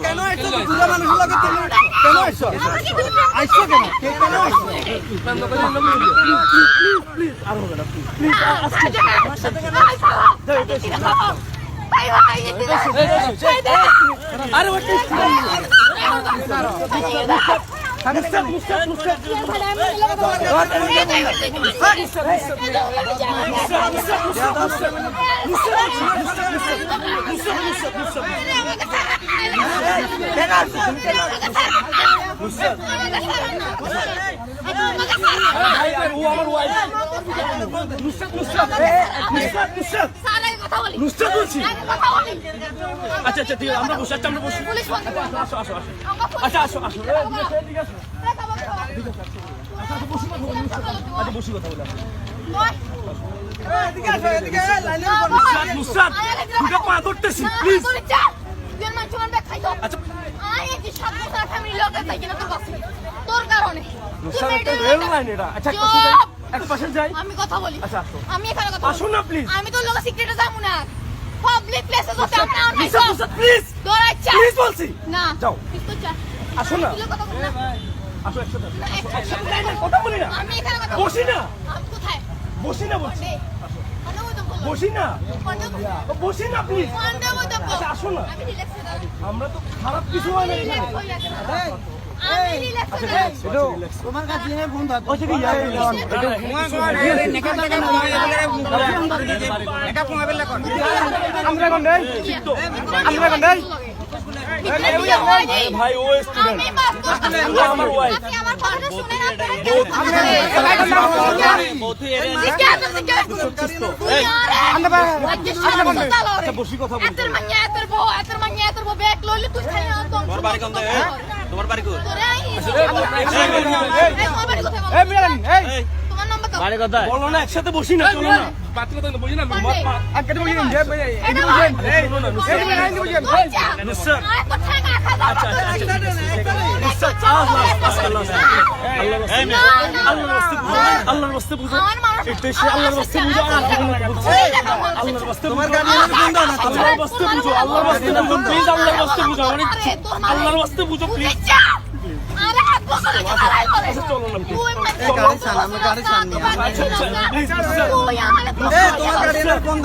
কেন আইছো বুড়া মানুষের লগে কেন কেন আইছো আইছো কেন কে- কেন আইছো আরে ওটা ও আমার ওয়াইফ নুসরাত নুসরাত এ, নুসরাত নুসরাত নুসরাত বলছি আচ্ছা আচ্ছা ঠিক আছে আমরা বসে আচ্ছা আমরা বসি। আসো আসো আসো। আচ্ছা আসো আসো। আসো। আচ্ছা বসি কথা বলে আসো। আসো আচ্ছা। তোর কারণে। এক পাশে যাই। আমি কথা বলি। আচ্ছা, আসো। আমি এখানে কথা আসো বলি। না, please। আমি তোর লোক সিক্রেটে যাব না। পাবলিক প্লেসে তো যাব না নুসরাত প্লিজ তোর ইচ্ছা প্লিজ বলছি। না। যাও। তুই তো যা। আসো না। কথা বল না। আসো একসাথে না, একসাথে কথা বলি না। আমি এখানে কথা বসি না। আমি কোথায়? বসি না বলছি। বসি না। বসি না প্লিজ। আচ্ছা, আসো না। আমরা তো খারাপ কিছু হয় না হয়ে হয়ে আমরা কোন আমরা কোন। ভাই ও স্টুডেন্ট ও আমার না আচ্ছা বসি কথা বলি এতের মাইয়া এতের বউ এতের মাইয়া এতের বউ ব্যাগ লইলে তুই খালি না তো বাড়ি কোন তোমার বাড়ি বাড়ি কোথায়? এই তোমার নাম্বার দাও। বাড়ি কোথায়? বলো না একসাথে বসি না চলো না। আচ্ছা। আল্লাহর রাস্তে বুঝো এটা সে আল্লাহর রাস্তে বুঝো আল্লাহর রাস্তে তোমার গাড়ি ফোন না আল্লাহর রাস্তে বুঝো আল্লাহর রাস্তে বুঝো প্লিজ আল্লাহর রাস্তে বুঝো আমার আল্লাহর রাস্তে বুঝো প্লিজ আরে হাত বসে লড়াই চলো না please। তুই মত চলো। গাড়ি চালা গাড়ি চালানি আচ্ছা আচ্ছা প্লিজ নুসরাত তুই আমারে এ তোমার গাড়ি বন্ধ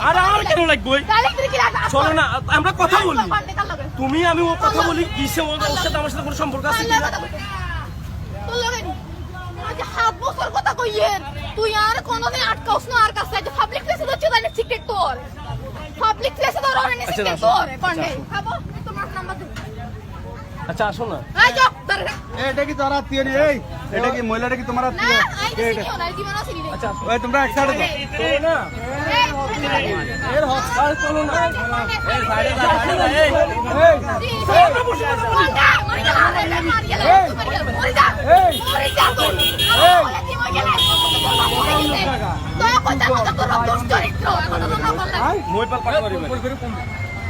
আর আর কেন লাগবে চলো না আমরা কথা বলি। তুমি আমি ও কথা বলি কিসে ওর সাথে আমার সাথে কোনো সম্পর্ক আছে হাত বছর কথা কইয়েন তুই আর কোনদিন আটকাওস না আর কাছে যে পাবলিক প্লেসে তো চলে না সিক্রেট তোর পাবলিক প্লেসে তো রনে আচ্ছা, সিক্রেট তোর খাব আচ্ছা আসো না এটা কি তোর আত্মীয় রে এই এটা কি মহিলাটা কি তোমার আত্মীয় না না আচ্ছা ওই তোমরা এক সাইডে না এর হক আর চলো না এই মইপাল পাট করিবে হ্যাঁ এই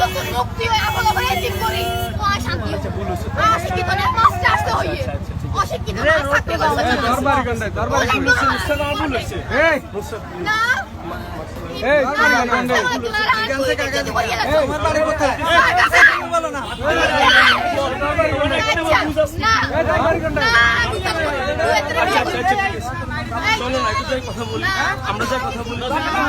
তোর মুক্তি হয়ে আমার ওখানে ঠিক করি ও শান্তি আসে মাস্টার আসতে হইয়ে অশিক্ষিত মানুষ চাকরি করছে দরবারি গন্ডে দরবারি গন্ডে আমার ভুল হয়েছে এই না এই দরবারি না, গন্ডে না, না, না, তুই কিছু না। আমার বাড়ি কোথায় না, না, দরবারি গন্ডে না, আচ্ছা, আচ্ছা, আচ্ছা, চলো না একটু যাই কথা বলি আমরা যাই কথা বলি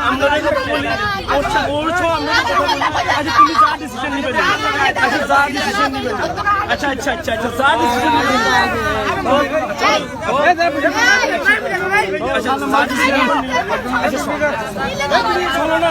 আমরা যাই কথা বলি বলছো বলছো আমরা যাই কথা বলি আচ্ছা তুমি যা ডিসিশন নিবে আচ্ছা যা ডিসিশন নিবে আচ্ছা আচ্ছা আচ্ছা আচ্ছা যা ডিসিশন নিবে আচ্ছা আচ্ছা চলো না